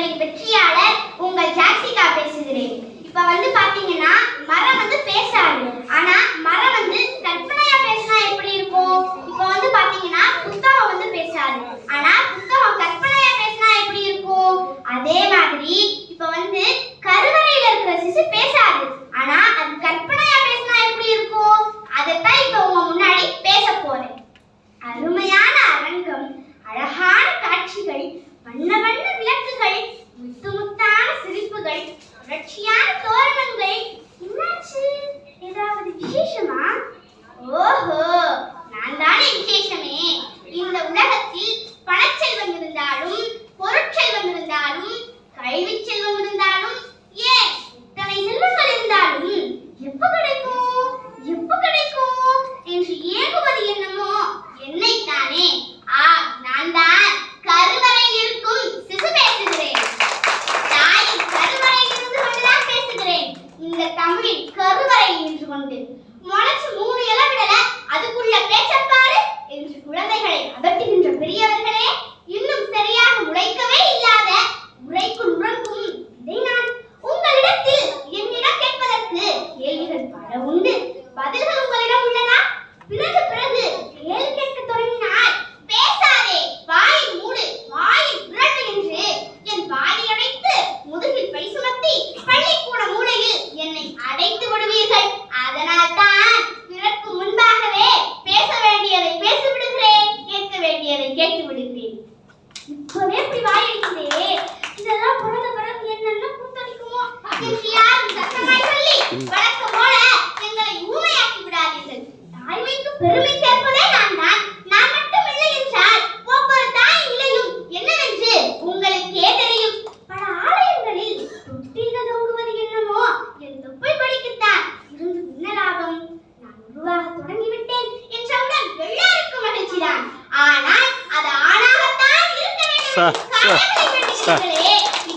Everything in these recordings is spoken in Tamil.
உங்களின் வெற்றியாளர் உங்கள் ஜாக்சிகா பேசுகிறேன். இப்ப வந்து பாத்தீங்கன்னா மரம் வந்து பேசாது. ஆனா மரம் வந்து நிஜமே இந்த உலகத்தில் பணச்செல்வம் இருந்தாலும் பொருட்செல்வம் இருந்தாலும் கல்வி செல்வம் இருந்தாலும் ஏ இத்தனை செல்வங்கள் இருந்தாலும் எப்ப கிடைக்கும்? எப்ப கிடைக்கும்? என்று ஏங்குவது என்னமோ என்னைத்தானே. ஆ நான் தான் கருவறை இருக்கும் சிசு பேசுகிறேன். தாயின் கருவறையில் இருந்து கொண்டுதான் பேசுகிறேன். இந்த தமிழ் கருவறை நின்று கொண்டு. முளைச்சு மூணு 是。是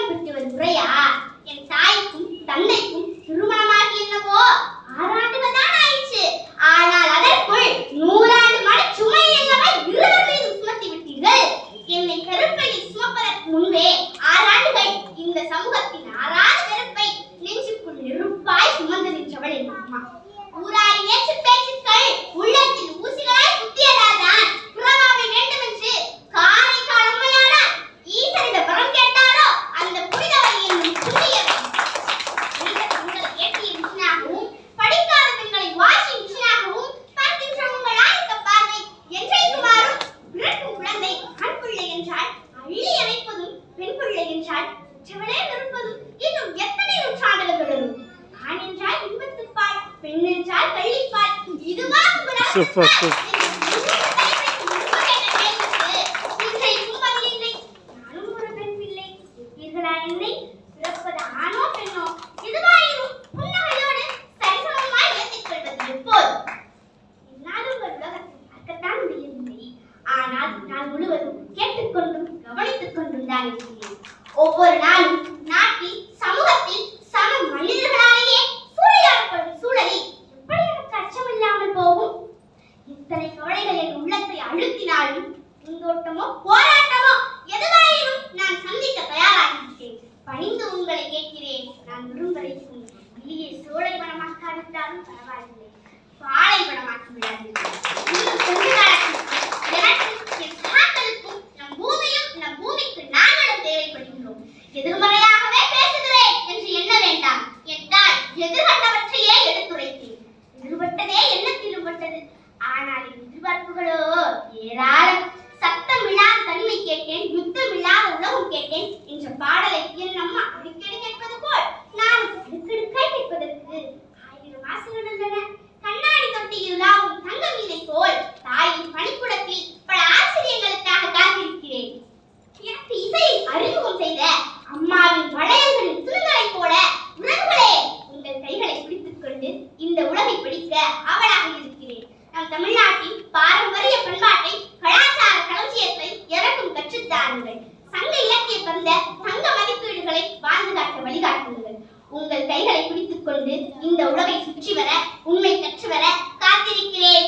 பாடம் பிடித்தவர் குறையா என் தாய்க்கும் தந்தைக்கும் என்றால் செவனே விரும்பது இன்னும் எத்தனை சாடல்களும் ஆண் என்றால் இன்பத்துப்பால் பெண் என்றால் வெள்ளிப்பால் இதுவா சூப்பர். ஒவ்வொரு நாளும் எடுத்துரைத்தேன். எதிர்பட்டதே என்ன திரும்பட்டது ஆனால் எதிர்பார்ப்புகளோ ஏதா உங்கள் கைகளை பிடித்துக் கொண்டு இந்த உலகை சுற்றி வர உண்மை கற்று வர காத்திருக்கிறேன்.